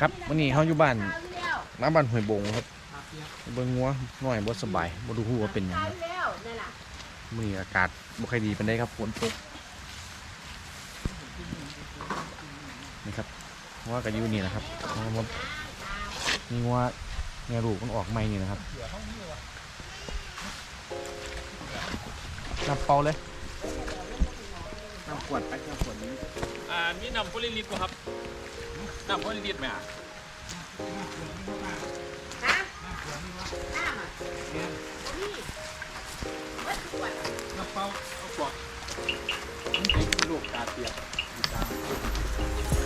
ครับวันนี้เขาอยู่บ้านน้ำบ้านห้วยบงครับเบิ่งงัวน้อยบ่สบายบ่รู้ฮู้ว่าเป็นหยังครับแล้วนั่นล่ะมื้อนี้อากาศบ่ค่อยดีปานใดครับฝนตกนี่ครับงัวก็อยู่นี่นะครับงัวมันนี่งัวแม่ลูกมันออกใหม่นี่นะครับน้ำเปล่าเลยน้ำขวดไปน้ำขวดนี้อ่ามีนำโพลิลิตป่ะครับ น้ำโพลิลิดไหมอะฮะน้ำอะนี่วัดขวดน้ำเปล่าเอาขวดลูกตาเปียกตา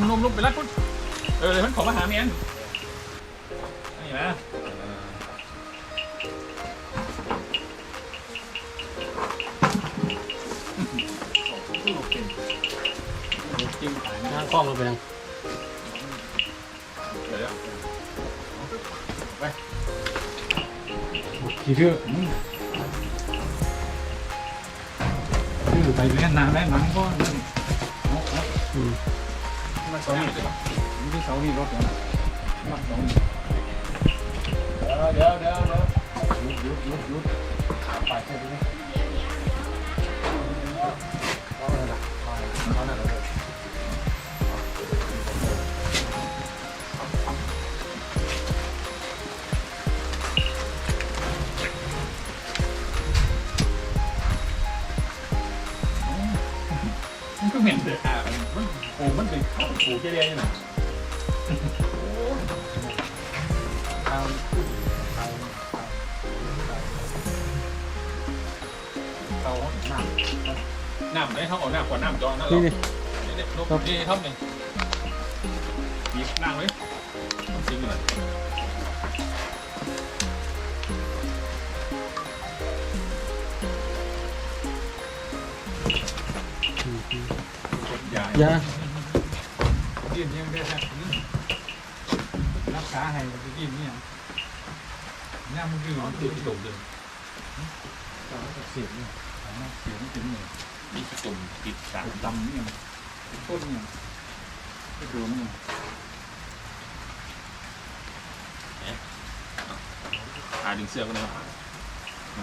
โอ้นุ่มนุ่มนุ่มไปแล้วคุณเออเลยมันขอมาหาเมียนนี่นะจิ้มขายทาคล้องลงไปยังเดี๋ยวขี่เรือคือไปเล่นน้ำแม่น้ำก็นั่นอืม มันสองนี่ที่เสานี่รถนะรถสองเดี๋ยวเดี๋ยวเดี๋ยวหยุดหยุดหยุดขาไปใช่ไหมเอาเลยนะเอาเลยนะมันก็เหม็นเลยอะ มันโอ้มันเป็นข้าวปูเจเรียนี่นะเอาเอาเอาเอาน้าน้ำได้เขาเอาน้ำขวดน้ำจอนั่นหรนี่อนี่นี่นี่ลบนี่ทำหนึ่งบีบนั่งเลยต้องซิงเลยยา ยืนยังได้ครับรักษาให้มันดิ้นเนี่ยย่ามันคือหนอนดูติดที่ตุ่มเดึงเสียงเนี่ยเสียงถึงเนี่ยมีตุ่มติดสารดำเนี่ยต้นเนี่ยไปดูเนี่ยอ่าดึงเสื้อกันเลย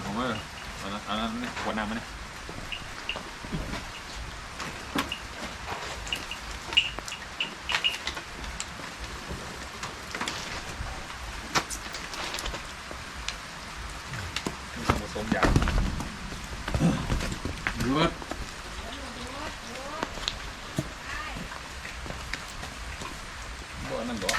ผมว่าเอานั้นเอานั้นเนี่ยขวดน้ำมันเนี่ย มีส่วนผมอย่างเลือดบ่นั่นบ่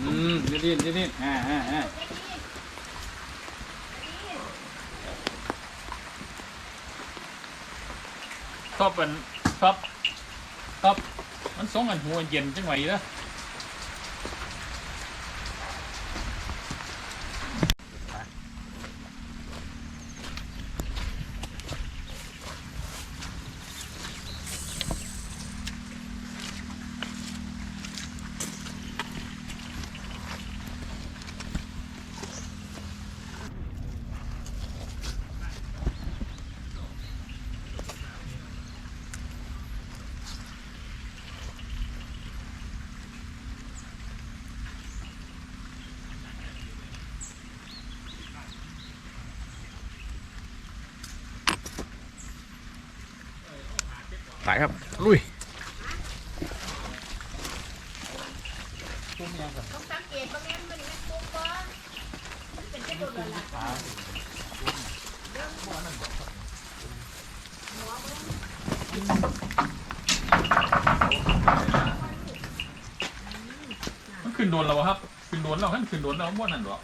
อืม ดิ้นดิ้นดิ้นอ่าอ่าอ่าชอบเป็นชอบชอบมันส่งกันหัวเย็นจังไหวเด้อ ไปครับ ลุย ต้องสังเกตว่าแม่นมันแม่นปุ๊บบ่มันเป็นกระ โดดละล่ะมันขึ้นโดนเราบ่ครับ ขึ้นโดนเราขั้นขึ้นโดนเราบ่นั่นหรอ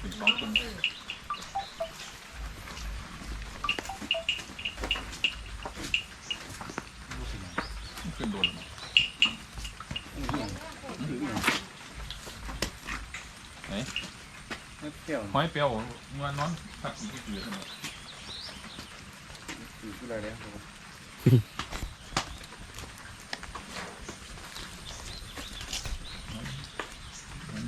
ขึ้นสองคน โดนไหน เปรี้ยวหอยเปรี้ยวมันนอนผัดสีเกลือเสมออยู่ที่ไรเนี่ยมัน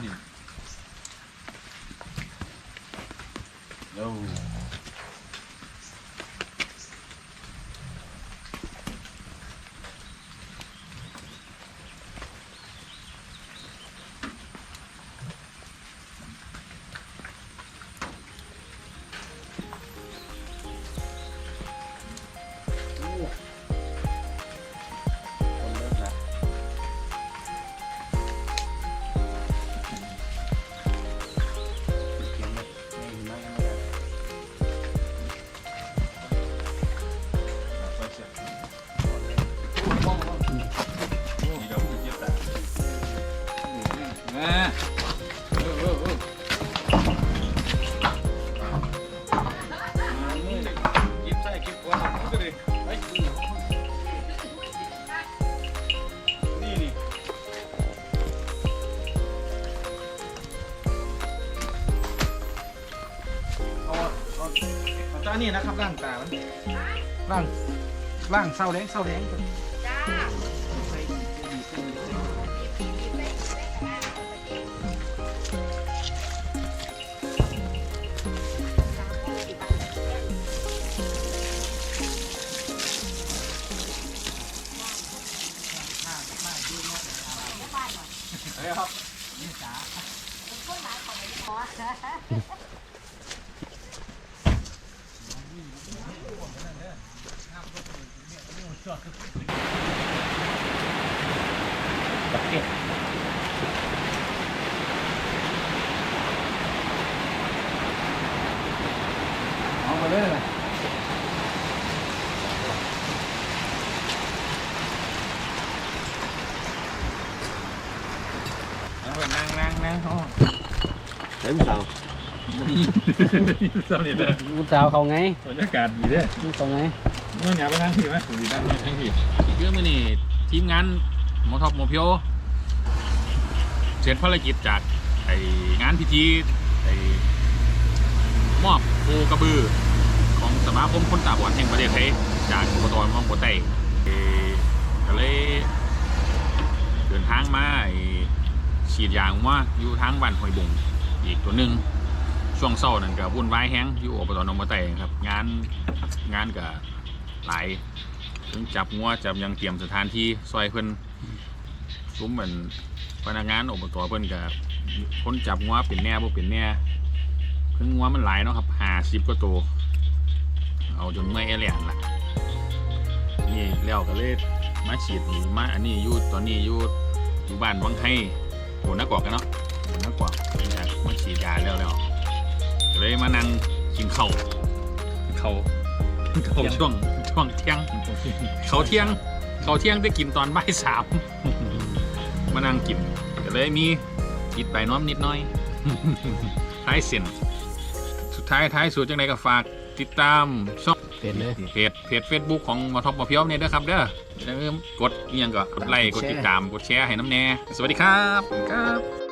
นี่นะครับร่างตามันร่างร่างเศร้าแดงเศร้าแดงจ้า ใส่ดีดีดี กับ เอามาเลยนะเอาไปนั่งนั่งนั่งห้องเฮ้ยมึงสาวสำเร็จแล้วมึงสาวเขาไงบรรยากาศดีเด้อมึงเขาไง เมื่อไงไปทางที่ไหมดีด้านนี้ทางที่อีกเรื่องมือนี่ทีมงานหมอท็อปหมอเพียวเสร็จภารกิจจากไองานพิธีไอมอบโคกระบือ ของสมาคมคนตาบอดแห่งประเทศไทยจากอบตมองโปไตเอ่อก็เลยเดินทางมาไอ้ฉีดยางว่าอยู่ทางบ้านหอยบงอีกตัวหนึ่งช่วงเศร้านั่นก็วุ่นวายแฮงอยู่อบตหนองโปไตครับ งานงานก็ หลายถึงจับงัวจับหยังเตรียมสถานที่ซอยเพิ่นซุ้มเหมือนพนักงานอบตเพิ่นก็คนจับงัวเป็นแน่บ่เป็นแน่เพิ่งงัวมันหลายเนาะครับห้าสิบกว่าตัวเอาจนเมื่อยแอแหลนละนี่แล้วก็เลยมาฉีดนี่มาอันนี้อยู่ตอนนี้อยู่อยู่บ้านวังไห้โหนักกว่ากันเนาะโหนักกว่าอยากมาฉีดยาแล้วแล้วก็เลยมานั่งกินข้าวกินข้าวข้าวช่วง ช่วงเที่ยงข้าวเที่ยงข้าวเที่ยงได้กินตอนบ่ายสามมานั่งกินก็เลยมีติดไปน้อมนิดหน้อยท้ายเส้นสุดท้ายท้ายสุดจังไดก็ฝากติดตามช่องเป็นเลยเพจเพจเฟซบุ๊กของหมาท็อปมาเพียวเนี่ยเด้อครับเด้ออย่าลืมกดเอียงก็กดไลค์กดติดตามกดแชร์ให้น้ำแน่ สวัสดีครับครับ